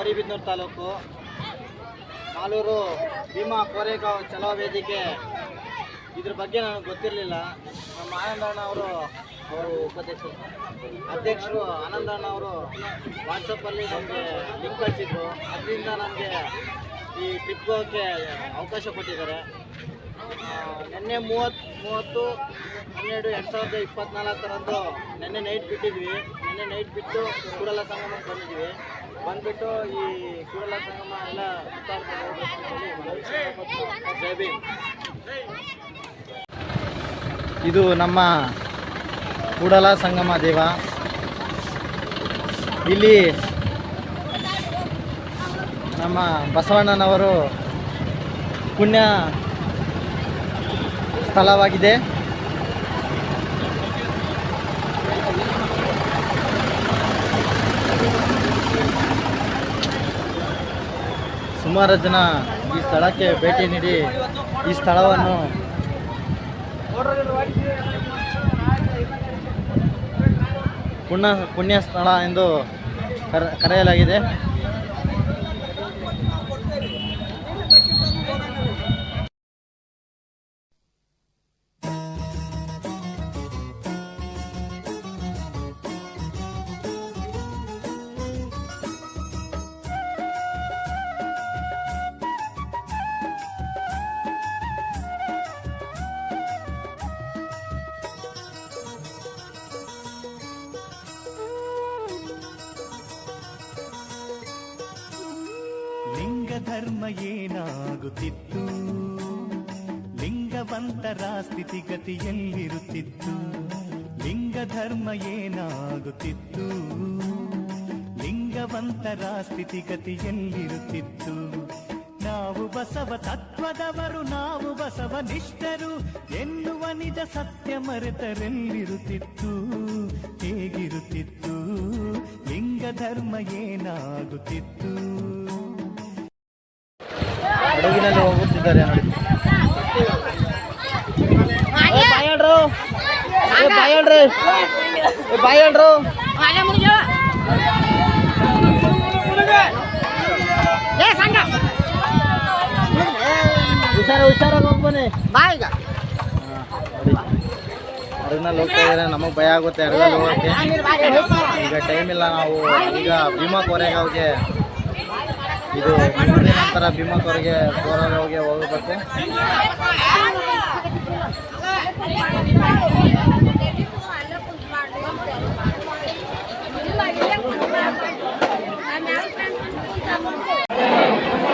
ಗೌರಿಬಿದನೂರು ತಾಲೂಕು ಮಾಲೂರು ಭೀಮಾ ಕೋರೆಗಾವ್ ಚಲೋ ವೇದಿಕೆ. ಇದ್ರ ಬಗ್ಗೆ ನನಗೆ ಗೊತ್ತಿರಲಿಲ್ಲ. ನಮ್ಮ ಆನಂದಣ್ಣ ಅವರು ಅವರು ಉಪಾಧ್ಯಕ್ಷರು ಅಧ್ಯಕ್ಷರು ಆನಂದಣ್ಣ ಅವರು ವಾಟ್ಸಪ್ಪಲ್ಲಿ ನಮಗೆ ಲಿಂಕ್ ಕಳಿಸಿದ್ರು. ಅದರಿಂದ ನಮಗೆ ಈ ಟ್ರಿಪ್ಗೆ ಹೋಗೋಕ್ಕೆ ಅವಕಾಶ ಕೊಟ್ಟಿದ್ದಾರೆ. ನಿನ್ನೆ ಮೂವತ್ತು ಮೂವತ್ತು, ಹನ್ನೆರಡು ಎರಡು ಸಾವಿರದ ಇಪ್ಪತ್ತ್ನಾಲ್ಕರಂದು ನಿನ್ನೆ ನೈಟ್ ಬಿಟ್ಟಿದ್ವಿ. ನಿನ್ನೆ ನೈಟ್ ಬಿಟ್ಟು ಕೂಡಲ ಸಂಗಮಕ್ಕೆ ಬಂದಿದ್ವಿ. ಬಂದ್ಬಿಟ್ಟು ಈ ಕೂಡಲ ಸಂಗಮ ಎಲ್ಲ ಇದು ನಮ್ಮ ಕೂಡಲ ಸಂಗಮ ದೇವ. ಇಲ್ಲಿ ನಮ್ಮ ಬಸವಣ್ಣನವರು ಪುಣ್ಯ ಸ್ಥಳವಾಗಿದೆ. ಸುಮಾರು ಜನ ಈ ಸ್ಥಳಕ್ಕೆ ಭೇಟಿ ನೀಡಿ ಈ ಸ್ಥಳವನ್ನು ಪುಣ್ಯ ಪುಣ್ಯ ಸ್ಥಳ ಎಂದು ಕರ ಕರೆಯಲಾಗಿದೆ. ಧರ್ಮ ಏನಾಗುತ್ತಿತ್ತು? ಲಿಂಗವಂತರ ಸ್ಥಿತಿಗತಿಯಲ್ಲಿರುತ್ತಿತ್ತು ಲಿಂಗ ಧರ್ಮ ಏನಾಗುತ್ತಿತ್ತು? ಲಿಂಗವಂತರ ಸ್ಥಿತಿಗತಿಯಲ್ಲಿರುತ್ತಿತ್ತು ನಾವು ಬಸವ ತತ್ವದವರು, ನಾವು ಬಸವ ನಿಷ್ಠರು, ಎನ್ನುವ ನಿಜ ಸತ್ಯ ಮರೆತರೆಲ್ಲಿರುತ್ತಿತ್ತು? ಹೇಗಿರುತ್ತಿತ್ತು? ಲಿಂಗ ಧರ್ಮ ಏನಾಗುತ್ತಿತ್ತು? ಹಡಗಿನಲ್ಲಿ ಹೋಗುತ್ತಿದ್ದಾರೆ ನೋಡಿ. ಬಾಯಣ್ರು ಬಾಯಣ್ರಿ ಬಾಯಣ್ರು ಹುಷಾರ ಹುಷಾರಾಗಿ ಹೋಗ್ಬನ್ನಿ ಬಾಯಿಗ ಹಡಗಿನಲ್ಲಿ ಹೋಗ್ತಾ ಇದ್ದಾರೆ. ನಮಗೆ ಭಯ ಆಗುತ್ತೆ. ಹಡಗಲ್ಲಿ ಹೋಗೋಕ್ಕೆ. ಈಗ ಟೈಮ್ ಇಲ್ಲ ನಾವು. ಈಗ ಭೀಮಾ ಕೋರೆಗಾವ್ಗೆ ಇದು ನಂತರ ಭೀಮಾ ಕೋರೆಗೆ ಕೋರೆಗಾವ್ಗೆ ಹೋಗಬೇಕು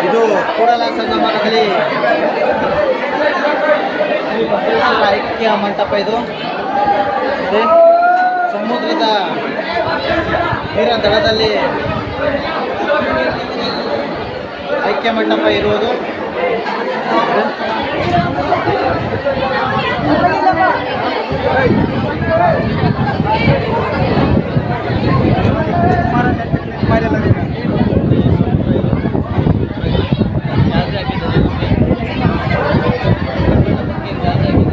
ಇದು ಕೂಡಲ ಸಂಗಮದಲ್ಲಿ ಐಕ್ಯ ಮಂಟಪ ಇದು. ಸಮುದ್ರದ ನೀರ ದಡದಲ್ಲಿ ಐಕ್ಯ ಮಂಟಪ ಇರುವುದು ಜಾಸ್ತಿ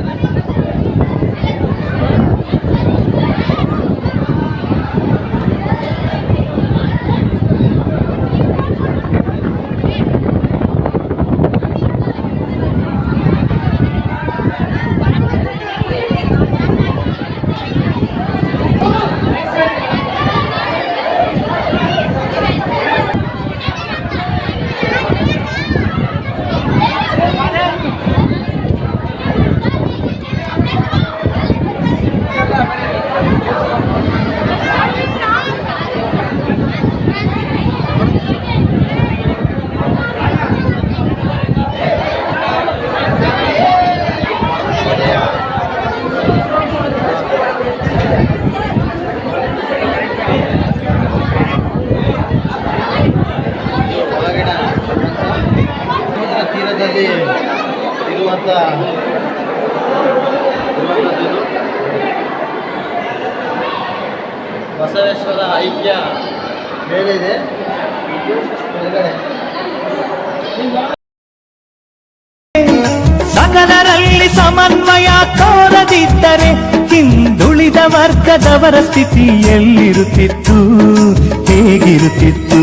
ಸಕಲರಲ್ಲಿ ಸಮನ್ವಯ ತೋರದಿದ್ದರೆ ಹಿಂದುಳಿದ ವರ್ಗದವರ ಸ್ಥಿತಿ ಎಲ್ಲಿರುತ್ತಿತ್ತು? ಹೇಗಿರುತ್ತಿತ್ತು?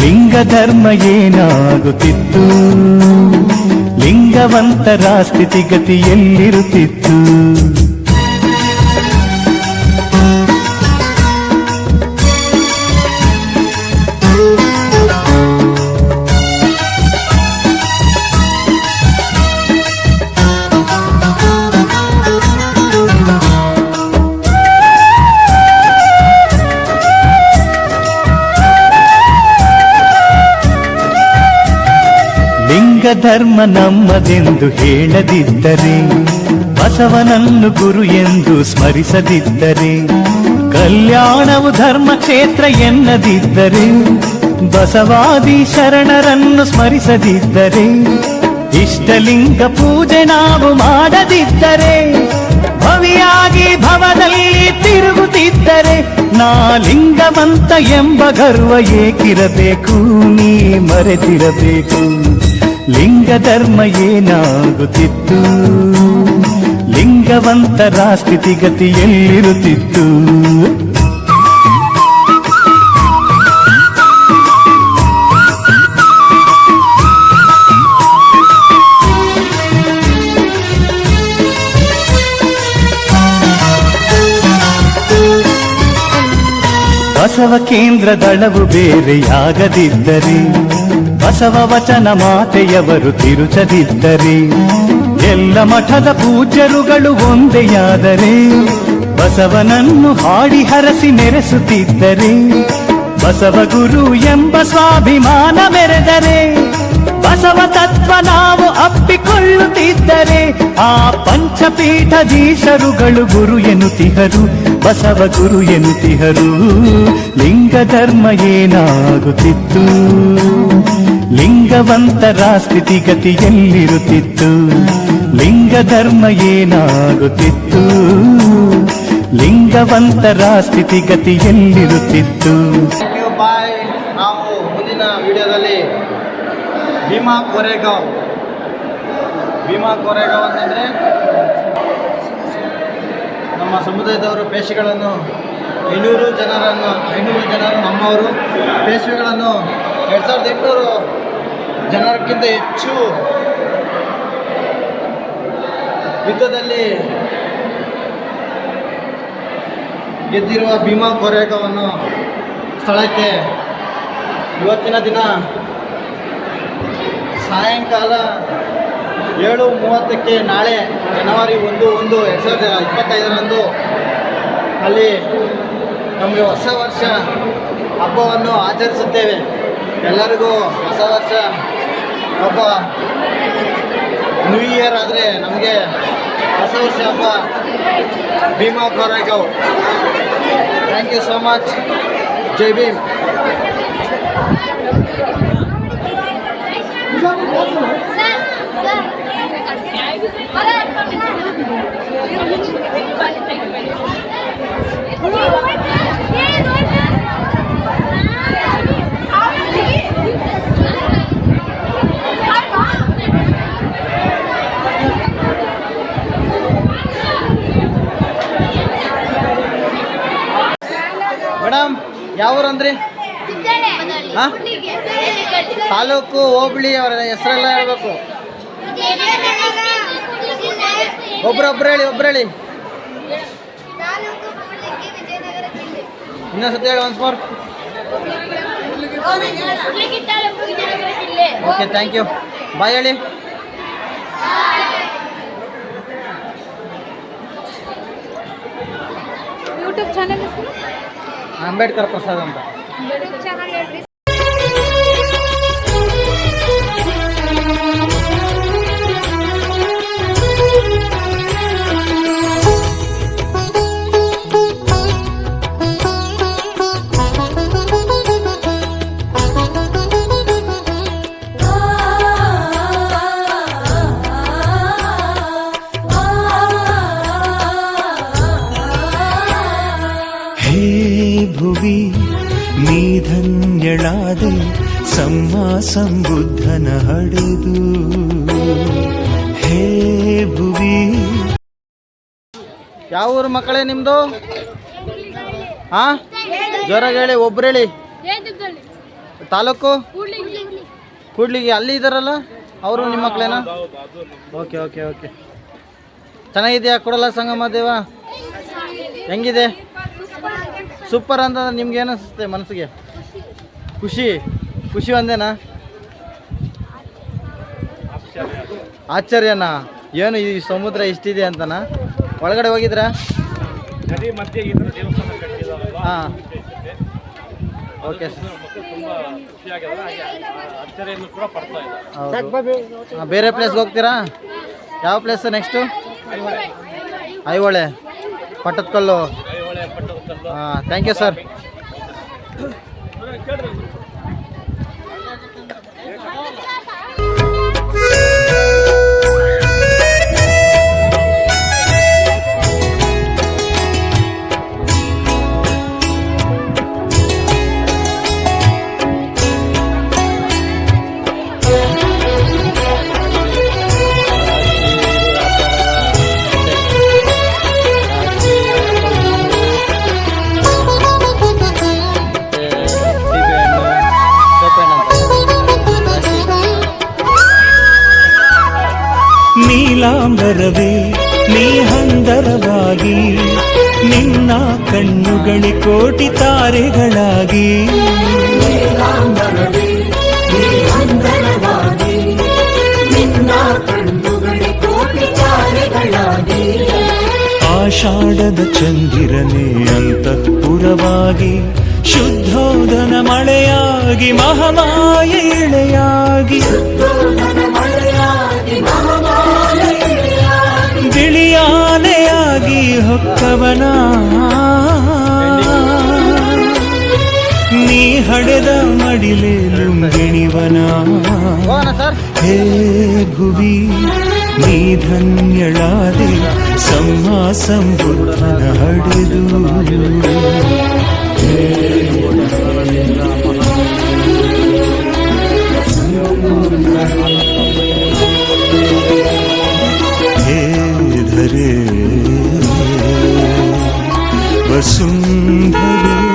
ಲಿಂಗ ಧರ್ಮ ಏನಾಗುತ್ತಿತ್ತು? ಲಿಂಗವಂತರ ಸ್ಥಿತಿಗತಿ ಎಲ್ಲಿರುತ್ತಿತ್ತು? ಧರ್ಮ ನಮ್ಮದೆಂದು ಹೇಳದಿದ್ದರೆ, ಬಸವನನ್ನು ಗುರು ಎಂದು ಸ್ಮರಿಸದಿದ್ದರೆ, ಕಲ್ಯಾಣವು ಧರ್ಮ ಕ್ಷೇತ್ರ ಎನ್ನದಿದ್ದರೆ, ಬಸವಾದಿ ಶರಣರನ್ನು ಸ್ಮರಿಸದಿದ್ದರೆ, ಇಷ್ಟಲಿಂಗ ಪೂಜೆ ನಾವು ಮಾಡದಿದ್ದರೆ, ಭವಿಯಾಗಿ ಭವದಲ್ಲಿ ತಿರುಗುತ್ತಿದ್ದರೆ, ನಾ ಲಿಂಗವಂತ ಎಂಬ ಗರ್ವ ಏಕಿರಬೇಕು, ನೀ ಮರೆತಿರಬೇಕು. ಲಿಂಗ ಧರ್ಮ ಏನಾಗುತ್ತಿತ್ತು? ಲಿಂಗವಂತರ ಸ್ಥಿತಿಗತಿ ಎಲ್ಲಿರುತ್ತಿತ್ತು ಬಸವ ಕೇಂದ್ರ ದಳವು ಬೇರೆಯಾಗದಿದ್ದರೆ ಬಸವ ವಚನ ಮಾತೆಯವರು ತಿರುಚದಿದ್ದರೆ, ಎಲ್ಲ ಮಠದ ಪೂಜ್ಯರುಗಳು ಒಂದೆಯಾದರೆ, ಬಸವನನ್ನು ಹಾಡಿ ಹರಸಿ ನೆರೆಸುತ್ತಿದ್ದರೆ, ಬಸವ ಗುರು ಎಂಬ ಸ್ವಾಭಿಮಾನ ಮೆರೆದರೆ, ಬಸವ ತತ್ವ ನಾವು ಅಪ್ಪಿಕೊಳ್ಳುತ್ತಿದ್ದರೆ, ಆ ಪಂಚಪೀಠಧೀಶರುಗಳು ಗುರು ಎನ್ನುತ್ತಿಹರು, ಬಸವ ಗುರು ಎನ್ನುತ್ತಿಹರು ಲಿಂಗ ಧರ್ಮ ಏನಾಗುತ್ತಿತ್ತು? ಲಿಂಗವಂತರ ಸ್ಥಿತಿಗತಿಯಲ್ಲಿರುತ್ತಿತ್ತು. ಲಿಂಗ ಧರ್ಮ ಏನಾಗುತ್ತಿತ್ತು? ಲಿಂಗವಂತರ ಸ್ಥಿತಿಗತಿಯಲ್ಲಿರುತ್ತಿತ್ತು. ಬಾಯ್ ನಾವು ಮುಂದಿನ ವಿಡಿಯೋದಲ್ಲಿ ಭೀಮಾ ಕೋರೆಗಾಂವ್. ಭೀಮಾ ಕೋರೆಗಾಂವ್ ಅಂತಂದರೆ ನಮ್ಮ ಸಮುದಾಯದವರು ಪೇಶಿಗಳನ್ನು ಐನೂರು ಜನರನ್ನು, ಐನೂರು ಜನರು ನಮ್ಮವರು ಪೇಶಿಗಳನ್ನು ಎರಡು ಸಾವಿರದ ಎಂಟುನೂರು ಜನರಕ್ಕಿಂತ ಹೆಚ್ಚು ಯುದ್ಧದಲ್ಲಿ ಗೆದ್ದಿರುವ ಭೀಮಾ ಕೋರೆಗಾವನ್ನು ಸ್ಥಳಕ್ಕೆ ಇವತ್ತಿನ ದಿನ ಸಾಯಂಕಾಲ ಏಳು ಮೂವತ್ತಕ್ಕೆ ನಾಳೆ ಜನವರಿ ಒಂದು ಒಂದು ಎರಡು ಸಾವಿರದ ಇಪ್ಪತ್ತೈದರಂದು ಅಲ್ಲಿ ನಮಗೆ ಹೊಸ ವರ್ಷ ಹಬ್ಬವನ್ನು ಆಚರಿಸುತ್ತೇವೆ. ಎಲ್ಲರಿಗೂ ಹೊಸ ವರ್ಷ. ಹಬ್ಬ. ನ್ಯೂ ಇಯರ್ ಆದರೆ ನಮಗೆ ಹೊಸ ವರ್ಷ ಹಬ್ಬ. Bhima Koregaon thank you so much ಜೈ ಭೀಮ್ ಹಾ? ತಾಲೂಕು ಹೋಬಳಿ ಅವರ ಹೆಸರೆಲ್ಲ ಹೇಳ್ಬೇಕು. ಒಬ್ರೊಬ್ರು ಹೇಳಿ ಒಬ್ರು ಹೇಳಿ. ಇನ್ನೊಂದ್ಸತಿ ಹೇಳಿ once more okay thank you bye ಹೇಳಿ. ಯೂಟ್ಯೂಬ್ ಚಾನಲ್ అంబేద్కర్ ప్రసాద్ అంట. ಭುವಿ ನೀ ಧನ್ಯಳಾದೆ, ಸಮ್ಮ ಸಂಬುದ್ಧನ ಹಡೆದು. ಹೇ ಭುವಿ. ಯಾವ ಊರು ಮಕ್ಕಳೇ ನಿಮ್ದು? ಹಾ ಜ್ವರ ಹೇಳಿ ಒಬ್ರು ಹೇಳಿ ತಾಲೂಕು? ಕೂಡ್ಲಿ ಕೂಡ್ಲಿಗೆ, ಅಲ್ಲಿ ಇದಾರಲ್ಲ? ಅವರು ನಿಮ್ಮ ಮಕ್ಕಳೇನಾ? Okay okay okay. ಚೆನ್ನಾಗಿದೆಯಾ ಕೊಡಲ್ಲ ಸಂಗಮ ದೇವ? ಹೆಂಗಿದೆ? ಸೂಪರ್ ಅಂತ ನಿಮ್ಗೆ ಏನು ಅನಿಸುತ್ತೆ ಮನಸ್ಸಿಗೆ? ಖುಷಿ? ಖುಷಿ ಒಂದೇನಾ? ಆಶ್ಚರ್ಯನಾ? ಏನು ಈ ಸಮುದ್ರ ಇಷ್ಟಿದೆ ಅಂತನಾ? ಒಳಗಡೆ ಹೋಗಿದ್ರಾ? ಹಾಂ. ಓಕೆ ಬೇರೆ ಪ್ಲೇಸ್ಗೆ ಹೋಗ್ತೀರಾ? ಯಾವ place next Aihole. Pattadakal thank you sir ನೀಲಾಂಬರವೇ ನೀ ಹಂದರವಾಗಿ ನಿನ್ನ ಕಣ್ಣುಗಳಿ ಕೋಟಿ ತಾರೆಗಳಾಗಿ. ಆಷಾಢದ ಚಂದಿರನೇ ಅಂತಃಪುರವಾಗಿ ಶುದ್ಧೋದನ ಮಳೆಯಾಗಿ ಮಹಮಾಯ ಎಳೆಯಾಗಿ. ಬಿಳಿಯಾನೆಯಾಗಿ ಹೊಕ್ಕವನ? ನೀ ಹಡೆದ ಮಡಿಲೆ ಲುಂಗಿಣಿವನ? ಹೇ ಭುವಿ ನೀ ಧನ್ಯಳಾದೆ ಸಂಹಾಸಂ ಸಂಬುದ್ಧನ ಹಡೆದು. ಹೇ വസുന്ധരേ വസുന്ധരേ.